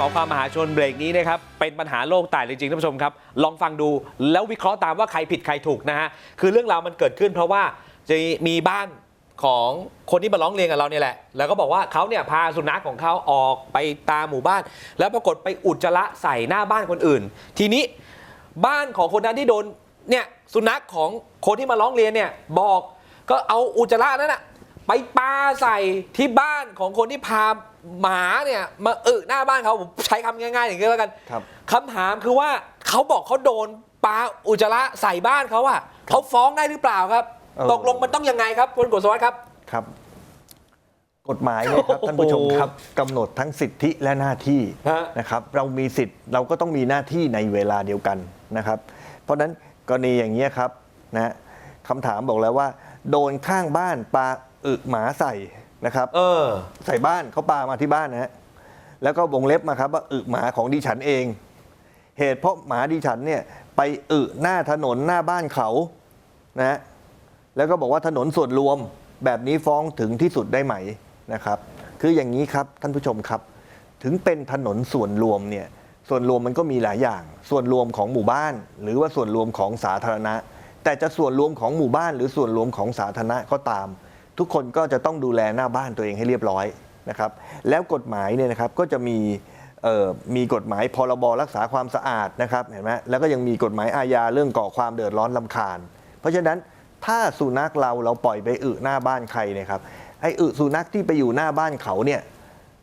หมอความมหาชนเบรกนี้นะครับเป็นปัญหาโลกแตกจริงๆท่านผู้ชมครับ ลองฟังดูแล้ววิเคราะห์ตามว่าใครผิดใครถูกนะฮะคือเรื่องราวมันเกิดขึ้น เพราะว่าจะมีบ้านของคนที่มาร้องเรียนกับเราเนี่ยแหละ แล้วก็บอกว่าเขาเนี่ยพาสุนัขของเขาออกไปตามหมู่บ้าน แล้วปรากฏไปอุจจาระใส่หน้าบ้านคนอื่น ทีนี้บ้านของคนนั้นที่โดนเนี่ยสุนัขของคนที่มาร้องเรียนเนี่ยบอกก็เอาอุจจาระนั้นอะ ไปปาใส่ที่บ้านของคนที่พาหมาเนี่ยมาอึหน้าบ้านเขาผมใช้คำง่ายๆ อย่างนี้แล้วกันครับคำถามคือว่าเขาบอกเขาโดนปาอุจจาระใส่บ้านเขาอะเขาฟ้องได้หรือเปล่าครับ เออ ตกลงมันต้องยังไงครับคุณกฤษวัฒน์ครับ ครับ กฎหมายเนี่ยครับโอ้โหท่านผู้ชมครับกำหนดทั้งสิทธิและหน้าที่ฮะ นะครับ เรามีสิทธิ์เราก็ต้องมีหน้าที่ในเวลาเดียวกันนะครับ เพราะฉะนั้นกรณีอย่างนี้ยครับนะคำถามบอกแล้วว่า โดนข้างบ้านปา อึหมาใส่นะครับ เออ ใส่บ้านเขาปามาที่บ้านนะฮะแล้วก็วงเล็บมาครับว่าอึหมาของดิฉันเอง เหตุเพราะหมาดิฉันเนี่ยไปอึหน้าถนนหน้าบ้านเขานะฮะแล้วก็บอกว่าถนนส่วนรวมแบบนี้ฟ้องถึงที่สุดได้ไหมนะครับ คืออย่างนี้ครับท่านผู้ชมครับ ถึงเป็นถนนส่วนรวมเนี่ยส่วนรวมมันก็มีหลายอย่าง ส่วนรวมของหมู่บ้าน หรือว่าส่วนรวมของสาธารณะ แต่จะส่วนรวมของหมู่บ้าน หรือส่วนรวมของสาธารณะก็ตาม ทุกคนก็จะต้องดูแลหน้าบ้านตัวเองให้เรียบร้อยนะครับ แล้วกฎหมายเนี่ยนะครับก็จะมีมีกฎหมายพรบรักษาความสะอาดนะครับเห็นไหมแล้วก็ยังมีกฎหมายอาญาเรื่องก่อความเดือดร้อนลำคาญ เพราะฉะนั้นถ้าสุนัขเราเราปล่อยไปอึหน้าบ้านใครเนี่ยครับไอ้อึสุนัขที่ไปอยู่หน้าบ้านเขาเนี่ย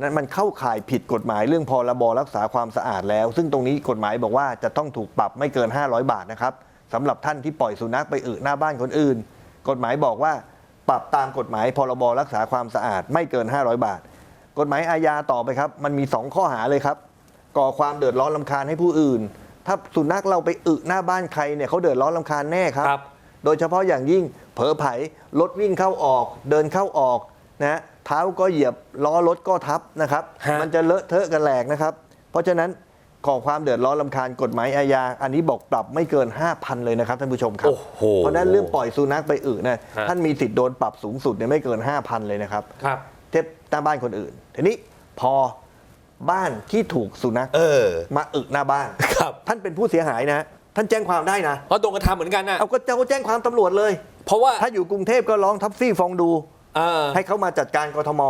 นั้นมันเข้าข่ายผิดกฎหมายเรื่องพรบรักษาความสะอาดแล้ว ซึ่งตรงนี้กฎหมายบอกว่าจะต้องถูกปรับไม่เกิน 500 บาทนะครับสำหรับท่านที่ปล่อยสุนัขไปอึหน้าบ้านคนอื่น กฎหมายบอกว่า ปรับตามกฎหมายพรบรักษาความสะอาดไม่เกิน 500 บาท กฎหมายอาญาต่อไปครับ มันมี 2 ข้อหาเลยครับ ก่อความเดือดร้อนลำคาญให้ผู้อื่น ถ้าสุนัขเราไปอึหน้าบ้านใครเนี่ยเขาเดือดร้อนลำคาญแน่ครับ ครับ โดยเฉพาะอย่างยิ่งเผลอไผรถวิ่งเข้าออก เดินเข้าออกนะฮะเท้าก็เหยียบล้อรถก็ทับนะครับ ฮะ มันจะเลอะเทอะกันแหลกนะครับ เพราะฉะนั้น ก่อความเดือดร้อนลำคาญกฎหมายอาญา อันนี้บอกปรับไม่เกิน 5,000 เลยนะครับท่านผู้ชมครับ โอ้โหเพราะฉะนั้นเรื่องปล่อยสุนัขไปอึนะฮะ ท่านมีสิทธิ์โดนปรับสูงสุดเนี่ยไม่เกิน 5,000 เลยนะครับ ครับ เทียบหน้าบ้านคนอื่น ทีนี้พอบ้านที่ถูกสุนัขเออ มาอึหน้าบ้าน ครับ ท่านเป็นผู้เสียหายนะ ท่านแจ้งความได้นะ เพราะโดนกระทำเหมือนกันนะเอาก็จะแจ้งความตำรวจเลย เพราะว่าถ้าอยู่กรุงเทพก็ร้องทับซี่ฟองดู เออให้เขามาจัดการกทม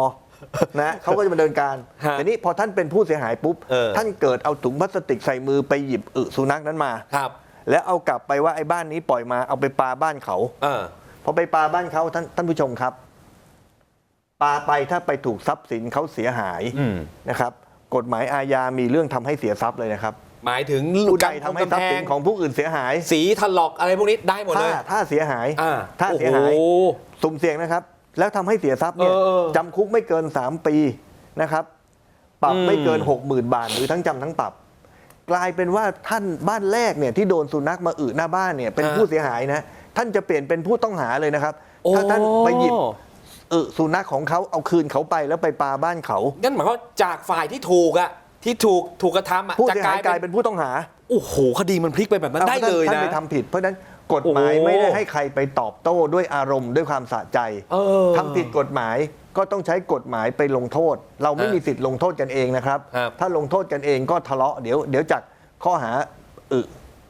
นะเขาก็จะมาเดินการฮะแต่นี้พอท่านเป็นผู้เสียหายปุ๊บ เออ ท่านเกิดเอาถุงพลาสติกใส่มือไปหยิบอึสุนัขนั้นมา ครับแล้วเอากลับไปว่าไอ้บ้านนี้ปล่อยมาเอาไปปาบ้านเขา เออ พอไปปาบ้านเขาท่านท่านผู้ชมครับปาไปถ้าไปถูกทรัพย์สินเขาเสียหายอืม นะครับ กฎหมายอาญามีเรื่องทำให้เสียทรัพย์เลยนะครับหมายถึงผู้ใดกำทำให้ทรัพย์สินของผู้อื่นเสียหาย สีถลอกอะไรพวกนี้ได้หมดเลถ้าย ถ้าเสียหายอ่าถ้าเสียหาย โอ้โสุ่มเสี่ยงนะครับ แล้วทำให้เสียทรัพย์เนี่ยเออจำคุกไม่เกิน 3 ปีนะครับ ปรับอืมไม่เกิน 60,000 บาท หรือทั้งจำทั้งปรับ กลายเป็นว่าท่านบ้านแรกเนี่ยที่โดนสุนัขมาอึหน้าบ้านเนี่ยเป็นผู้เสียหายนะท่านจะเปลี่ยนเป็นผู้ต้องหาเลยนะครับ ถ้าท่านไปหยิบอึสุนัขของเขาเอาคืนเขาไปแล้วไปปาบ้านเขางั้นหมายความว่าจากฝ่ายที่ถูกอะที่ถูกถูกกระทำอะผู้จะเสียหายกลายเป็นผู้ต้องหาโอ้โหคดีมันพลิกไปแบบนั้นได้เลยท่านนะไปทำผิดเพราะฉะนั้น กฎหมายโอ้ ไม่ได้ให้ใครไปตอบโต้ด้วยอารมณ์ด้วยความสะใจเออ ทำผิดกฎหมายก็ต้องใช้กฎหมายไปลงโทษ เราไม่ฮะมีสิทธิ์ลงโทษกันเองนะครับ ครับถ้าลงโทษกันเองก็ทะเลาะเดี๋ยวเดี๋ยวจากข้อหาอึ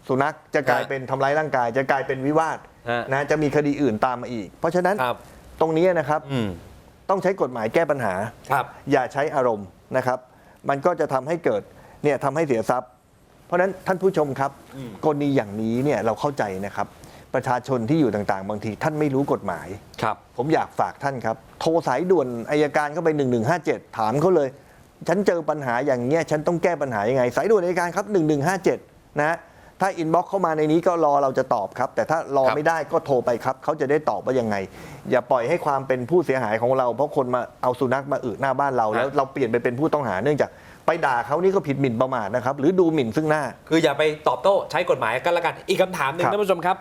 สุนัขจะกลายฮะเป็นทำร้ายร่างกาย จะกลายเป็นวิวาทฮะ นะจะมีคดีอื่นตามมาอีก เพราะฉะนั้นครับ ตรงนี้นะครับอืมต้องใช้กฎหมายแก้ปัญหา ครับ อย่าใช้อารมณ์นะครับ มันก็จะทำให้เกิดเนี่ยทำให้เสียทรัพย์ เพราะฉะนั้นท่านผู้ชมครับอืมกรณีอย่างนี้เนี่ยเราเข้าใจนะครับ ประชาชนที่อยู่ต่างๆ บางที ท่านไม่รู้กฎหมาย ครับ ผมอยากฝากท่านครับ โทรสายด่วนอายการเข้าไป 1157 ถามเขาเลย ฉันเจอปัญหาอย่างเงี้ยฉันต้องแก้ปัญหายังไง สายด่วนอายการครับ 1157 นะฮะถ้าอินบ็อกเข้ามาในนี้ก็รอเราจะตอบครับ แต่ถ้ารอครับไม่ได้ก็โทรไปครับ เขาจะได้ตอบว่ายังไง อย่าปล่อยให้ความเป็นผู้เสียหายของเรา เพราะคนมาเอาสุนัขมาอึหน้าบ้านเราแล้วเราเปลี่ยนไปเป็นผู้ต้องหาเนื่องจาก ไปด่าเขานี่ก็ผิดหมิ่นประมาทนะครับ หรือดูหมิ่นซึ่งหน้า คืออย่าไปตอบโต้ใช้กฎหมายกันละกัน อีกคำถามหนึ่งครับท่านผู้ชมครับ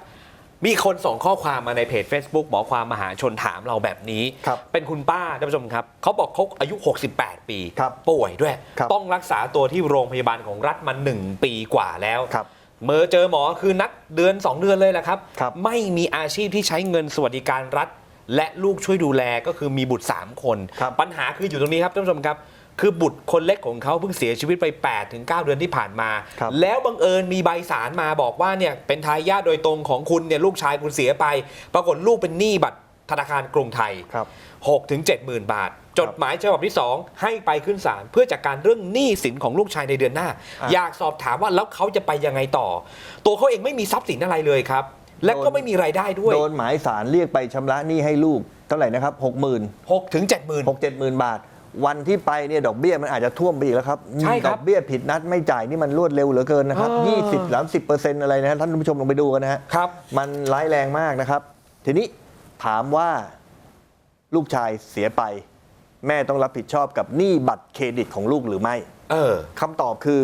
มีคนส่งข้อความมาในเพจ Facebook หมอความมหาชนถามเราแบบนี้ ครับเป็นคุณป้าท่านผู้ชมครับเขาบอกเขาอายุ 68 ปี ครับป่วยด้วย ครับ ต้องรักษาตัวที่โรงพยาบาลของรัฐมา1ปีกว่าแล้ว ครับ เมื่อเจอหมอคือนัดเดือน 2 เดือนเลยแหละครับ ครับไม่มีอาชีพที่ใช้เงินสวัสดิการรัฐ และลูกช่วยดูแลก็คือมีบุตร 3 คน ครับปัญหาคืออยู่ตรงนี้ครับท่านผู้ชมครับ คือบุตรคนเล็กของเขาเพิ่งเสียชีวิตไป8ถึง9เดือนที่ผ่านมา ครับ แล้วบังเอิญมีใบสารมาบอกว่าเนี่ยเป็นทายาทโดยตรงของคุณเนี่ยลูกชายคุณเสียไป ปรากฏลูกเป็นหนี้บัตรธนาคารกรุงไทย ครับ 6 ถึง7หมื่นบาท จดหมายฉบับที่ 2 ให้ไปขึ้นศาลเพื่อจัดการเรื่องหนี้สินของลูกชายในเดือนหน้าอะอยากสอบถามว่าแล้วเขาจะไปยังไงต่อ ตัวเขาเองไม่มีทรัพย์สินอะไรเลยครับ และก็โดน ไม่มีรายได้ด้วย โดนหมายสารเรียกไปชำระหนี้ให้ลูก เท่าไหร่นะครับหกหมื่น6 ถึง7หมื่นหกเจ็ดหมื่นบาท วันที่ไปเนี่ยดอกเบี้ยมันอาจจะท่วมไปอีกแล้วครับใช่ครับดอกเบี้ยผิดนัดไม่จ่ายนี่มันรวดเร็วเหลือเกินนะครับเออยี่สิบสามสิบเปอร์เซ็นต์อะไรนะฮะท่านผู้ชมลองไปดูกันนะฮะครับ มันร้ายแรงมากนะครับ ทีนี้ถามว่าลูกชายเสียไป แม่ต้องรับผิดชอบกับหนี้บัตรเครดิตของลูกหรือไม่เออ คำตอบคือ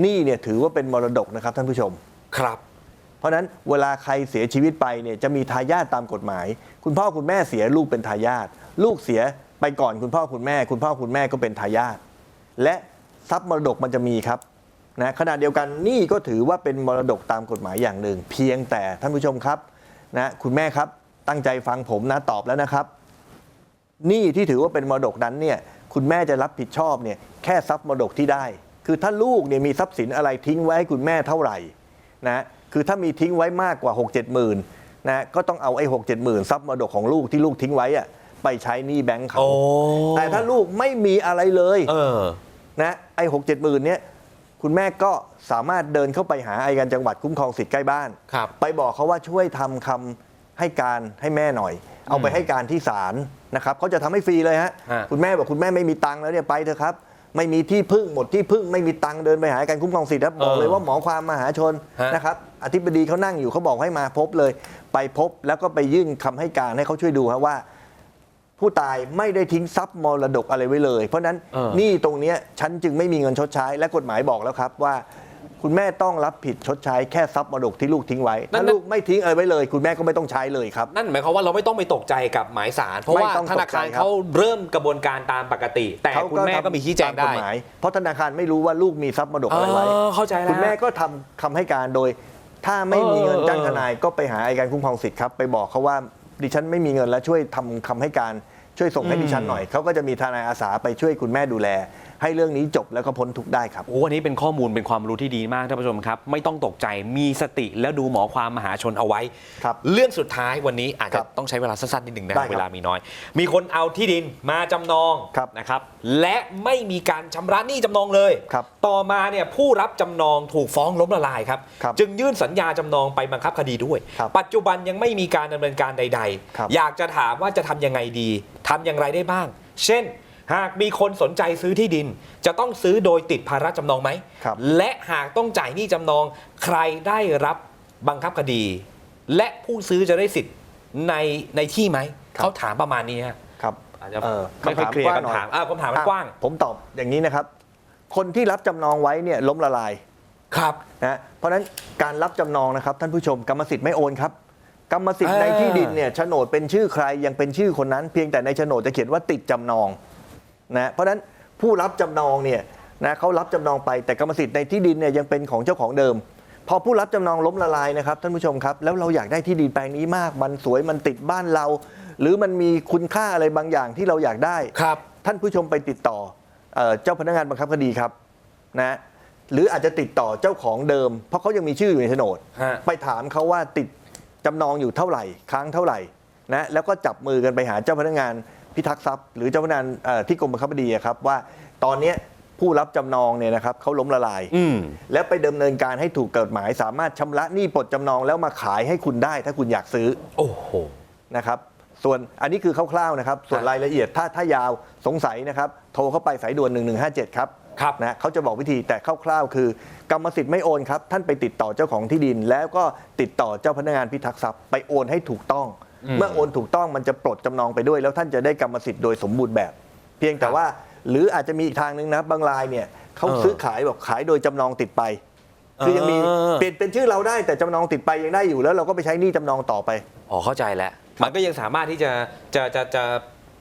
หนี้เนี่ยถือว่าเป็นมรดกนะครับท่านผู้ชม ครับ เพราะฉะนั้นเวลาใครเสียชีวิตไปเนี่ยจะมีทายาทตามกฎหมาย คุณพ่อคุณแม่เสียลูกเป็นทายาทลูกเสีย ไปก่อนคุณพ่อคุณแม่ คุณพ่อคุณแม่ก็เป็นทายาทและทรัพย์มรดกมันจะมีครับนะขณะเดียวกันนี่ก็ถือว่าเป็นมรดกตามกฎหมายอย่างหนึ่ง เพียงแต่ท่านผู้ชมครับนะคุณแม่ครับตั้งใจฟังผมนะตอบแล้วนะครับหนี้ที่ถือว่าเป็นมรดกนั้นเนี่ยคุณแม่จะรับผิดชอบเนี่ยแค่ทรัพย์มรดกที่ได้ คือถ้าลูกเนี่ยมีทรัพย์สินอะไรทิ้งไว้ให้คุณแม่เท่าไหร่นะคือถ้ามีทิ้งไว้มากกว่า 6 7หมื่นนะก็ต้องเอาไอ้หกเจ็ดหมื่นทรัพย์มรดกของลูกที่ลูกทิ้งไว้อะ ไปใช้หนี้แบงค์เขาโอ้แต่ถ้าลูกไม่มีอะไรเลยเออ นะไอ้หกเจ็ดหมื่นเนี้ยคุณแม่ก็สามารถเดินเข้าไปหาอายการจังหวัดคุ้มครองสิทธิ์ใกล้บ้าน ครับ ไปบอกเขาว่าช่วยทำคำให้การให้แม่หน่อย เอาไปให้การที่ศาลนะครับเขาจะทำให้ฟรีเลยฮะฮะ คุณแม่บอกคุณแม่ไม่มีตังค์แล้วเนี่ยไปเถอะครับ ไม่มีที่พึ่งหมดที่พึ่งไม่มีตังค์เดินไปหาการคุ้มครองสิทธิ์ครับบอกเลยว่าหมอความมหาชนฮะ นะครับอธิบดีเขานั่งอยู่เขาบอกให้มาพบเลย ไปพบแล้วก็ไปยื่นคำให้การให้เขาช่วยดูครับว่า ผู้ตายไม่ได้ทิ้งทรัพย์มรดกอะไรไว้เลย เพราะฉะนั้นเออ หนี่ตรงเนี้ยฉันจึงไม่มีเงินชดใช้ และกฎหมายบอกแล้วครับว่า คุณแม่ต้องรับผิดชดใช้แค่ทรัพย์มรดกที่ลูกทิ้งไว้นั่ถ้านลูกไม่ทิ้งอะไรไว้เลย คุณแม่ก็ไม่ต้องใช้เลยครับ นั่นหมายความว่าเราไม่ต้องไปตกใจกับหมายสาร เพราะว่าไม่ต้องธตกใจนาคารครับเขาเริ่มกระบวนการตามปกติ แต่คุณแม่ก็มีชี้แจงตามได้กฎหมายเพราะธนาคารไม่รู้ว่าลูกมีทรัพย์มรดกอะไรไว้เออเข้าใจแล้ว คุณแม่ก็ทำคำให้การโดย ถ้าไม่มีเงินเออจ้างทนายก็ไปหาอัยการคุ้มครองสิทธิ์ครับ ไปบอกเขาว่า ดิฉันไม่มีเงินแล้วช่วยทำคำให้การ ช่วยส่งให้ดิฉันหน่อยเขาก็จะมีทนายอาสาไปช่วยคุณแม่ดูแล ให้เรื่องนี้จบแล้วก็พ้นทุกข์ได้ครับ โอ้อันนี้เป็นข้อมูลเป็นความรู้ที่ดีมากท่านผู้ชมครับ ไม่ต้องตกใจมีสติแล้วดูหมอความมหาชนเอาไว้ ครับเรื่องสุดท้ายวันนี้อาจคจะรับต้องใช้เวลาสั้นๆนิดหนึ่งนะได้ครับเวลามีน้อย มีคนเอาที่ดินมาจำนองครับนะครับ และไม่มีการชำระหนี้จำนองเลย ครับต่อมาเนี่ยผู้รับจำนองถูกฟ้องล้มละลายครับครับจึงยื่นสัญญาจำนองไปบังคับคดีด้วย ครับปัจจุบันยังไม่มีการดำเนินการใด ครับ ๆ อยากจะถามว่าจะทำยังไงดีทำอย่างไรได้บ้าง เช่น หากมีคนสนใจซื้อที่ดิน จะต้องซื้อโดยติดภาระจำนองไหม ครับ และหากต้องจ่ายหนี้จำนอง ใครได้รับบังคับคดี และผู้ซื้อจะได้สิทธิ์ในในที่ไหมครับเขาถามประมาณนี้ฮะครับอาจจะเอ่อไม่ค่อยเคลียร์คำถามอ่าคำถามมันกว้าง ผมตอบอย่างนี้นะครับ คนที่รับจำนองไว้เนี่ยล้มละลายครับ นะเพราะฉะนั้นการรับจำนองนะครับ ท่านผู้ชมกรรมสิทธิ์ไม่โอนครับ กรรมสิทธิ์อ่าในที่ดินเนี่ยโฉนดเป็นชื่อใครยังเป็นชื่อคนนั้น เพียงแต่ในโฉนดจะเขียนว่าติดจำนองนะเพราะฉะนั้นผู้รับจำนองเนี่ยนะเขารับจำนองไปแต่กรรมสิทธิ์ในที่ดินเนี่ยยังเป็นของเจ้าของเดิม พอผู้รับจำนองล้มละลายนะครับท่านผู้ชมครับ แล้วเราอยากได้ที่ดินแปลงนี้มาก มันสวยมันติดบ้านเรา หรือมันมีคุณค่าอะไรบางอย่างที่เราอยากได้ครับ ท่านผู้ชมไปติดต่อเอ่อเจ้าพนักงานบังคับคดีครับนะหรืออาจจะติดต่อเจ้าของเดิม เพราะเขายังมีชื่ออยู่ในโฉนด ฮะ ไปถามเขาว่าติด จำนองอยู่เท่าไหร่ค้างเท่าไหร่นะแล้วก็จับมือกันไปหาเจ้าพนักงานพิทักษ์ทรัพย์ หรือเจ้าพนักงานเอ่อที่กรมบังคับคดีอะครับว่าตอนเนี้ยผู้รับจำนองเนี่ยนะครับเขาล้มละลายอืมแล้วไปดำเนินการให้ถูกกฎหมาย สามารถชำระหนี้ปลดจำนองแล้วมาขายให้คุณได้ ถ้าคุณอยากซื้อ โอ้โหนะครับส่วนอันนี้คือคร่าวๆนะครับ ส่วนครับรายละเอียดถ้าถ้ายาวสงสัยนะครับ โทรเข้าไปสายด่วน 1157 ครับ ครับนะเขาจะบอกวิธีแต่คร่าวๆ คือ กรรมสิทธิ์ไม่โอนครับ ท่านไปติดต่อเจ้าของที่ดิน แล้วก็ติดต่อเจ้าพนักงานพิทักษ์ทรัพย์ไปโอนให้ถูกต้องอืมเมื่อโอนถูกต้องมันจะปลดจำนองไปด้วย แล้วท่านจะได้กรรมสิทธิ์โดยสมบูรณ์แบบ เพียงแต่ว่า หรืออาจจะมีอีกทางหนึ่งนะบางรายเนี่ยเขาเออซื้อขายบอกขายโดยจำนองติดไปคือยังมีเออเปลี่ยนเป็นชื่อเราได้แต่จำนองติดไปยังได้อยู่แล้วเราก็ไปใช้หนี้จำนองต่อไปอ๋อเข้าใจแล้วมันก็ยังสามารถที่จะจะจะจะ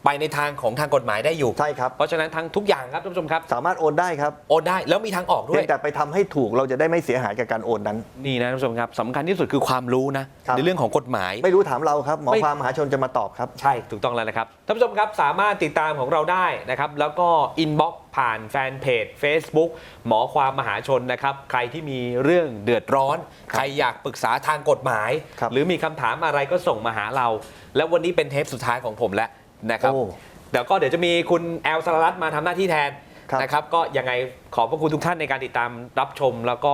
ไปไปในทางของทางกฎหมายได้อยู่ ใช่ครับ เพราะฉะนั้นทั้งทุกอย่างครับท่านผู้ชมครับ สามารถโอนได้ครับโอนได้แล้วมีทางออกด้เพีวยย งแต่ไปทำให้ถูกเราจะได้ไม่เสียหายกับการโอนนั้น นี่นะท่านผู้ชมครับสำคัญที่สุดคือความรู้นะ ครับ ในเรื่องของกฎหมาย ไม่รู้ถามเราครับหมอไม่ ความมหาชนจะมาตอบครับ ใช่ถูกต้องแล้วนะครับท่านผู้ชมครับสามารถติดตามของเราได้นะครับแล้วก็อินบ็อกผ่านแฟนเพจ Facebook หมอความมหาชนนะครับใครที่มีเรื่องเดือดร้อนครับใครอยากปรึกษาทางกฎหมาย ครับ หรือมีคำถามอะไรก็ส่งมาหาเรา แล้ววันนี้เป็นเทปสุดท้ายของผมแล้ว นะครับ โอ้ เดี๋ยวก็เดี๋ยวจะมีคุณแอลสารรัตน์มาทำหน้าที่แทนครับ นะครับ ก็ยังไงขอบพระคุณทุกท่านในการติดตามรับชม แล้วก็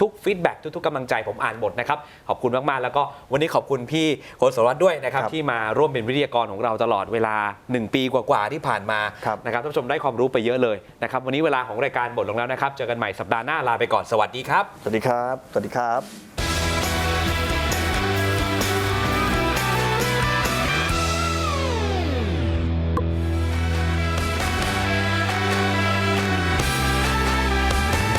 ทุกๆฟีดแบ็กทุกๆกำลังใจผมอ่านหมดนะครับ ขอบคุณมากๆ แล้วก็วันนี้ขอบคุณพี่โคสรวัตรด้วยนะครับ ครับที่มาร่วมเป็นวิทยากรของเราตลอดเวลา 1 ปีกว่าๆที่ผ่านมาครับ นะครับท่านผู้ชมได้ความรู้ไปเยอะเลยนะครับวันนี้เวลาของรายการหมดลงแล้วนะครับเจอกันใหม่สัปดาห์หน้าลาไปก่อนสวัสดีครับ สวัสดีครับ สวัสดีครับ